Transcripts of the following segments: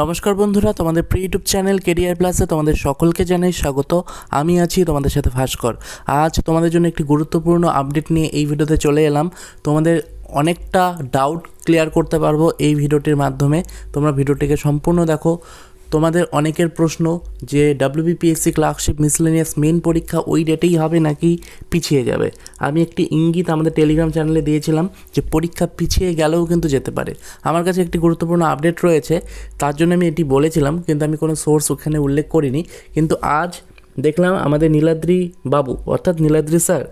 নমস্কার বন্ধুরা, তোমাদের প্রি ইউটিউব চ্যানেল কেরিয়ার প্লাসে তোমাদের সকলকে জানাই স্বাগত। আমি আছি তোমাদের সাথে ভাস্কর। আজ তোমাদের জন্য একটি গুরুত্বপূর্ণ আপডেট নিয়ে এই ভিডিওতে চলে এলাম। তোমাদের অনেকটা ডাউট ক্লিয়ার করতে পারব এই ভিডিওটির মাধ্যমে। তোমরা ভিডিওটিকে সম্পূর্ণ দেখো। তোমাদের অনেকের প্রশ্ন যে ডাব্লিউবিপিএসসি ক্লার্কশিপ মিসলেনিয়াস মেন পরীক্ষা ওই ডেটেই হবে নাকি পিছিয়ে যাবে? আমি একটি ইঙ্গিত আমাদের টেলিগ্রাম চ্যানেলে দিয়েছিলাম যে পরীক্ষা পিছিয়ে গেলেও কিন্তু যেতে পারে। আমার কাছে একটি গুরুত্বপূর্ণ আপডেট রয়েছে, তার জন্য আমি এটি বলেছিলাম, কিন্তু আমি কোনো সোর্স ওখানে উল্লেখ করিনি। কিন্তু আজ দেখলাম আমাদের নীলাদ্রি বাবু, অর্থাৎ নীলাদ্রি স্যার,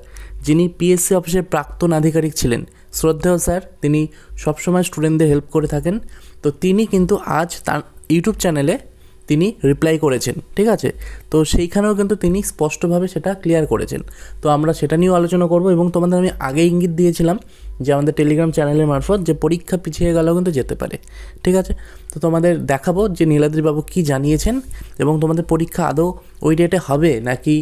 যিনি পিএসসি অফিসের প্রাক্তন আধিকারিক ছিলেন। শ্রদ্ধেয় স্যার, তিনি সবসময় স্টুডেন্টদের হেল্প করে থাকেন। তো তিনি কিন্তু আজ তার ইউটিউব চ্যানেলে তিনি রিপ্লাই করেছেন, ঠিক আছে? তো সেইখানেও কিন্তু তিনি স্পষ্টভাবে সেটা ক্লিয়ার করেছেন। তো আমরা সেটা নিয়েও আলোচনা করব এবং তোমাদের আমি আগে ইঙ্গিত দিয়েছিলাম যে আমাদের টেলিগ্রাম চ্যানেলের মারফত যে পরীক্ষা পিছিয়ে গেলেও কিন্তু যেতে পারে, ঠিক আছে? তো তোমাদের দেখাবো যে নীলাদ্রিবাবু কী জানিয়েছেন এবং তোমাদের পরীক্ষা আদৌ ওই ডেটে হবে নাকি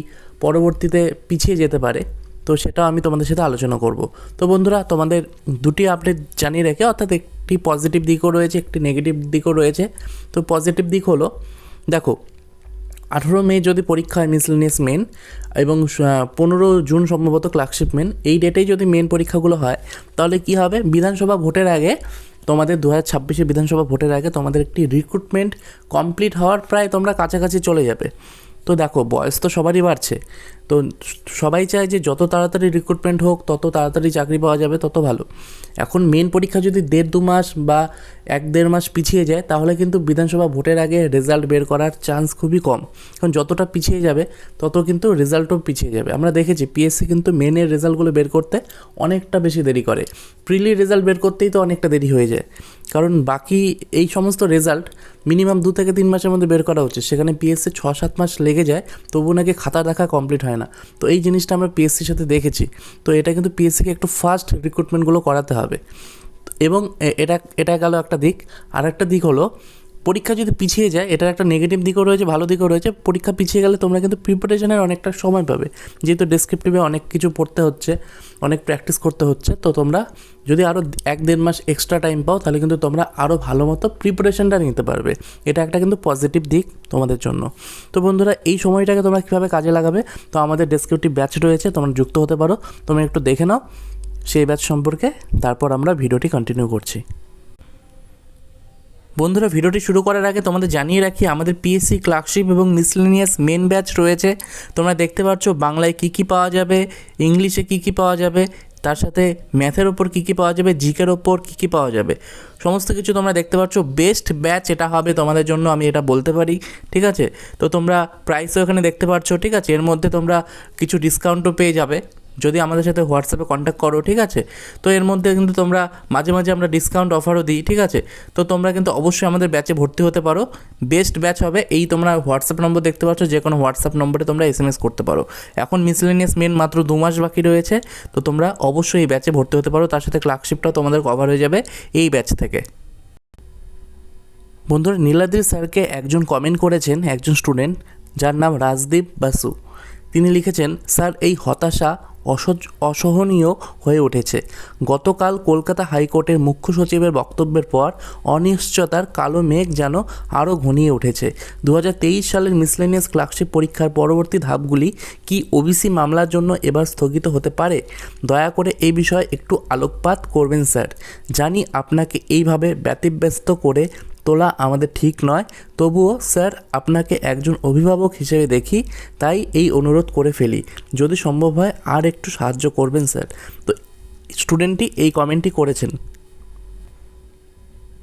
পরবর্তীতে পিছিয়ে যেতে পারে? তো সেটাও আমি তোমাদের সাথে আলোচনা করব। তো বন্ধুরা, তোমাদের দুটি আপডেট জানিয়ে রেখে, অর্থাৎ একটি পজিটিভ দিকও রয়েছে, একটি নেগেটিভ দিকও রয়েছে। তো পজিটিভ দিক হলো দেখো, আঠেরো মে যদি পরীক্ষা হয় মিসলেনিয়াস মেন এবং পনেরো জুন সম্ভবত ক্লার্কশিপ মেন এই ডেটেই যদি মেন পরীক্ষাগুলো হয়, তাহলে কি হবে? বিধানসভা ভোটের আগে, তোমাদের দু হাজার ছাব্বিশে বিধানসভা ভোটের আগে তোমাদের একটি রিক্রুটমেন্ট কমপ্লিট হওয়ার প্রায় তোমরা কাছাকাছি চলে যাবে। তো দেখো, বয়স তো সবারই বাড়ছে। তো সবাই চায় যে যত তাড়াতাড়ি রিক্রুটমেন্ট হোক, তত তাড়াতাড়ি চাকরি পাওয়া যাবে, তত ভালো। এখন মেন পরীক্ষা যদি দেড়, দু মাস বা এক, দেড় মাস পিছিয়ে যায়, তাহলে কিন্তু বিধানসভা ভোটের আগে রেজাল্ট বের করার চান্স খুবই কম। কারণ যতটা পিছিয়ে যাবে, তত কিন্তু রেজাল্টও পিছিয়ে যাবে। আমরা দেখেছি পিএসসি কিন্তু মেনের রেজাল্টগুলো বের করতে অনেকটা বেশি দেরি করে। প্রিলি রেজাল্ট বের করতেই তো অনেকটা দেরি হয়ে যায়। কারণ বাকি এই সমস্ত রেজাল্ট মিনিমাম দু থেকে তিন মাসের মধ্যে বের করা উচিত সেখানে পিএসসি ছ সাত মাস লেগে যায় তবু নাকি খাতা দেখা কমপ্লিট হয় না। তো এই জিনিসটা আমরা পিএসসির সাথে দেখেছি। তো এটা কিন্তু পিএসসিকে একটু ফাস্ট রিক্রুটমেন্টগুলো করাতে হবে। এবং এটা এটা গেল একটা দিক। আর একটা দিক হলো পরীক্ষা যদি পিছিয়ে যায়, এটার একটা নেগেটিভ দিকও রয়েছে, ভালো দিকও রয়েছে, পরীক্ষা পিছিয়ে গেলে তোমরা কিন্তু প্রিপারেশনের অনেকটা সময় পাবে। যেহেতু ডেসক্রিপটিভে অনেক কিছু পড়তে হচ্ছে, অনেক প্র্যাকটিস করতে হচ্ছে, তো তোমরা যদি আরও এক দেড় মাস এক্সট্রা টাইম পাও, তাহলে কিন্তু তোমরা আরও ভালো মতো প্রিপারেশনটা নিতে পারবে। এটা একটা কিন্তু পজিটিভ দিক তোমাদের জন্য। তো বন্ধুরা, এই সময়টাকে তোমরা কীভাবে কাজে লাগাবে, তো আমাদের ডেসক্রিপটিভ ব্যাচ রয়েছে, তোমরা যুক্ত হতে পারো। তোমরা একটু দেখে নাও সেই ব্যাচ সম্পর্কে, তারপর আমরা ভিডিওটি কন্টিনিউ করছি। বন্ধুরা, ভিডিওটি শুরু করার আগে তোমাদের জানিয়ে রাখি, আমাদের পিএসসি ক্লার্কশিপ এবং মিসলেনিয়াস মেন ব্যাচ রয়েছে। তোমরা দেখতে পাচ্ছ বাংলায় কী কী পাওয়া যাবে ইংলিশে কী কী পাওয়া যাবে, তার সাথে ম্যাথের ওপর কী কী পাওয়া যাবে জিকের ওপর কী কী পাওয়া যাবে। সমস্ত কিছু তোমরা দেখতে পাচ্ছ। বেস্ট ব্যাচ এটা হবে তোমাদের জন্য, আমি এটা বলতে পারি, ঠিক আছে? তো তোমরা প্রাইসও এখানে দেখতে পাচ্ছ, ঠিক আছে? এর মধ্যে তোমরা কিছু ডিসকাউন্টও পেয়ে যাবে। যদি আমাদের সাথে হোয়াটসঅ্যাপে কন্ট্যাক্ট করো, ঠিক আছে? তো এর মধ্যে কিন্তু তোমরা মাঝে মাঝে আমরা ডিসকাউন্ট অফারও দিই, ঠিক আছে? তো তোমরা কিন্তু অবশ্যই আমাদের ব্যাচে ভর্তি হতে পারো। বেস্ট ব্যাচ হবে এই তোমরা হোয়াটসঅ্যাপ নম্বর দেখতে পাচ্ছ, যে কোনো হোয়াটসঅ্যাপ নম্বরে তোমরা এস এম এস করতে পারো। এখন মিসলেনিয়াস মেন মাত্র দু মাস বাকি রয়েছে, তো তোমরা অবশ্যই এই ব্যাচে ভর্তি হতে পারো। তার সাথে ক্লার্কশিপটাও তোমাদের কভার হয়ে যাবে এই ব্যাচ থেকে। বন্ধুরা, নীলাদ্রি স্যারকে একজন কমেন্ট করেছেন একজন স্টুডেন্ট যার নাম রাজদীপ বাসু। তিনি লিখেছেন, স্যার, এই হতাশা অসহ্য, অসহনীয় হয়ে উঠেছে। গতকাল কলকাতা হাইকোর্টের মুখ্য সচিবের বক্তব্যের পর অনিশ্চয়তার কালো মেঘ যেন আরও ঘনিয়ে উঠেছে। দু হাজার তেইশ সালের মিসলেনিয়াস ক্লার্কশিপ পরীক্ষার পরবর্তী ধাপগুলি কি ওবিসি মামলার জন্য এবার স্থগিত হতে পারে? দয়া করে এই বিষয়ে একটু আলোকপাত করবেন, স্যার। জানি আপনাকে এইভাবে ব্যতিব্যস্ত করে তোলা আমাদের ঠিক নয়। তবুও, স্যার, আপনাকে একজন অভিভাবক হিসেবে দেখি, তাই এই অনুরোধ করে ফেলি। যদি সম্ভব হয়, আর একটু সাহায্য করবেন, স্যার। তো, স্টুডেন্টটি এই কমেন্টটি করেছেন।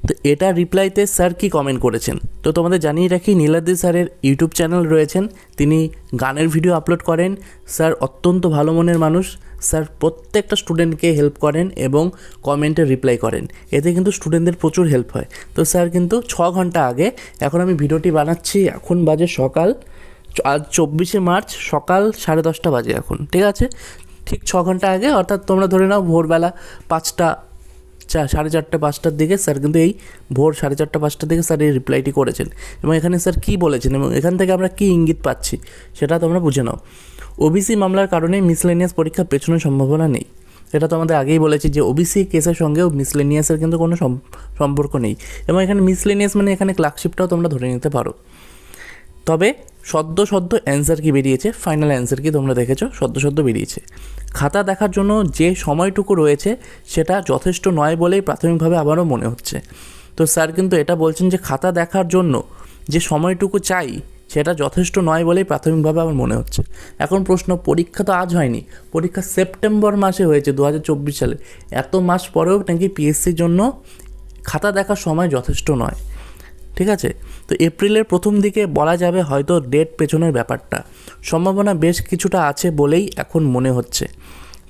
তো, এটা রিপ্লাইতে স্যার কি কমেন্ট করেছেন? তো, তোমাদের জানিয়ে রাখি, নীলাদ্রি স্যারের ইউটিউব চ্যানেল রয়েছেন। তিনি গানের ভিডিও আপলোড করেন। স্যার অত্যন্ত ভালো মনের মানুষ। স্যার, প্রত্যেকটা স্টুডেন্টকে হেল্প করেন এবং কমেন্টে রিপ্লাই করেন। এতে কিন্তু স্টুডেন্টদের প্রচুর হেল্প হয়। তো স্যার, কিন্তু ছ ঘণ্টা আগে এখন আমি ভিডিওটি বানাচ্ছি। এখন বাজে সকাল, আজ চব্বিশে মার্চ, সকাল সাড়ে দশটা বাজে এখন, ঠিক আছে? ঠিক ছ ঘণ্টা আগে, অর্থাৎ তোমরা ধরে নাও ভোরবেলা পাঁচটা, চা, সাড়ে চারটে, পাঁচটার দিকে স্যার কিন্তু এই ভোর সাড়ে চারটে, পাঁচটার দিকে স্যার এই রিপ্লাইটি করেছেন। এবং এখানে স্যার কী বলেছেন? এবং এখান থেকে আমরা কী ইঙ্গিত পাচ্ছি, সেটা তোমরা বুঝে নাও। ওবিসি মামলার কারণে মিসলেনিয়াস পরীক্ষা পেছনোর সম্ভাবনা নেই। এটা তো আমাদের আগেই বলেছি যে ওবিসি কেসের সঙ্গেও মিসলেনিয়াসের কিন্তু কোনো সম্পর্ক নেই এবং এখানে মিসলেনিয়াস মানে এখানে ক্লার্কশিপটাও তোমরা ধরে নিতে পারো। তবে সদ্য সদ্য অ্যান্সার কি বেরিয়েছে? ফাইনাল অ্যান্সার কি তোমরা দেখেছ? সদ্য সদ্য বেরিয়েছে। খাতা দেখার জন্য যে সময়টুকু রয়েছে সেটা যথেষ্ট নয় বলেই প্রাথমিকভাবে আবারও মনে হচ্ছে। তো স্যার কিন্তু এটা বলছেন যে খাতা দেখার জন্য যে সময়টুকু চাই সেটা যথেষ্ট নয় বলেই প্রাথমিকভাবে আমার মনে হচ্ছে। এখন প্রশ্ন, পরীক্ষা তো আজ হয়নি। পরীক্ষা সেপ্টেম্বর মাসে হয়েছে দু হাজার চব্বিশ সালে। এত মাস পরেও নাকি পিএসসির জন্য খাতা দেখার সময় যথেষ্ট নয়। ঠিক আছে? তো এপ্রিলের প্রথম দিকে বলা যাবে হয়তো ডেট পেছনের ব্যাপারটা। সম্ভাবনা বেশ কিছুটা আছে বলেই এখন মনে হচ্ছে।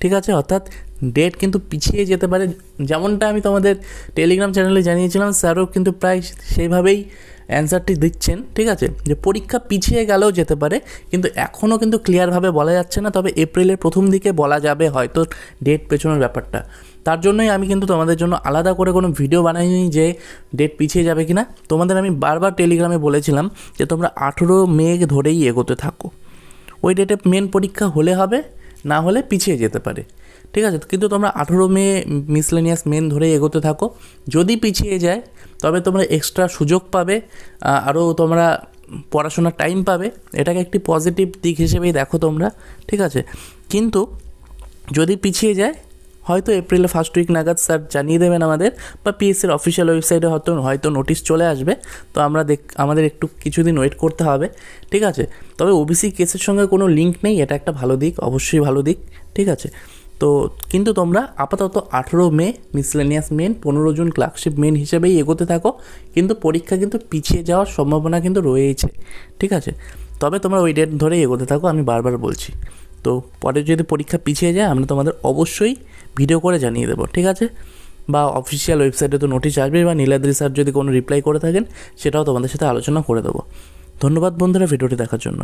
ঠিক আছে? অর্থাৎ ডেট কিন্তু পিছিয়ে যেতে পারে। যেমনটা আমি তোমাদের টেলিগ্রাম চ্যানেলে জানিয়েছিলাম, স্যারও কিন্তু প্রায় সেইভাবেই অ্যান্সারটি দিচ্ছেন, ঠিক আছে? যে পরীক্ষা পিছিয়ে গেলেও যেতে পারে, কিন্তু এখনও কিন্তু ক্লিয়ারভাবে বলা যাচ্ছে না, তবে এপ্রিলের প্রথম দিকে বলা যাবে হয়তো ডেট পেছনের ব্যাপারটা। তার জন্যই আমি কিন্তু তোমাদের জন্য আলাদা করে কোনো ভিডিও বানাইনি যে ডেট পিছিয়ে যাবে কি না তোমাদের আমি বারবার টেলিগ্রামে বলেছিলাম যে তোমরা আঠেরো মে ধরেই এগোতে থাকো। ওই ডেটে মেন পরীক্ষা হলে হবে, না হলে পিছিয়ে যেতে পারে। ঠিক আছে? কিন্তু তোমরা আঠেরো মে মিসলেনিয়াস মেন ধরেই এগোতে থাকো। যদি পিছিয়ে যায়, তবে তোমরা এক্সট্রা সুযোগ পাবে আরও তোমরা পড়াশোনার টাইম পাবে। এটাকে একটি পজিটিভ দিক হিসেবেই দেখো তোমরা, ঠিক আছে? কিন্তু যদি পিছিয়ে যায়, হয়তো এপ্রিলে ফার্স্ট উইক নাগাদ স্যার জানিয়ে দেবেন আমাদের, বা পিএসসির অফিসিয়াল ওয়েবসাইটে হয়তো হয়তো নোটিশ চলে আসবে। তো আমরা দেখ, আমাদের একটু কিছুদিন ওয়েট করতে হবে, ঠিক আছে? তবে ওবিসি কেসের সঙ্গে কোনো লিঙ্ক নেই, এটা একটা ভালো দিক, অবশ্যই ভালো দিক, ঠিক আছে? তো কিন্তু তোমরা আপাতত আঠেরো মে মিসলেনিয়াস মেন পনেরো জুন ক্লার্কশিপ মেন হিসেবেই এগোতে থাকো। কিন্তু পরীক্ষা কিন্তু পিছিয়ে যাওয়ার সম্ভাবনা কিন্তু রয়েছে ঠিক আছে? তবে তোমরা ওই ডেট ধরেই এগোতে থাকো, আমি বারবার বলছি। তো পরে যদি পরীক্ষা পিছিয়ে যায়, আমরা তোমাদের অবশ্যই ভিডিও করে জানিয়ে দেবো। ঠিক আছে? বা অফিসিয়াল ওয়েবসাইটে তো নোটিশ আসবে বা নীলাদ্রি স্যার যদি কোনো রিপ্লাই করে থাকেন, সেটাও তোমাদের সাথে আলোচনা করে দেবো। ধন্যবাদ বন্ধুরা ভিডিওটি দেখার জন্য।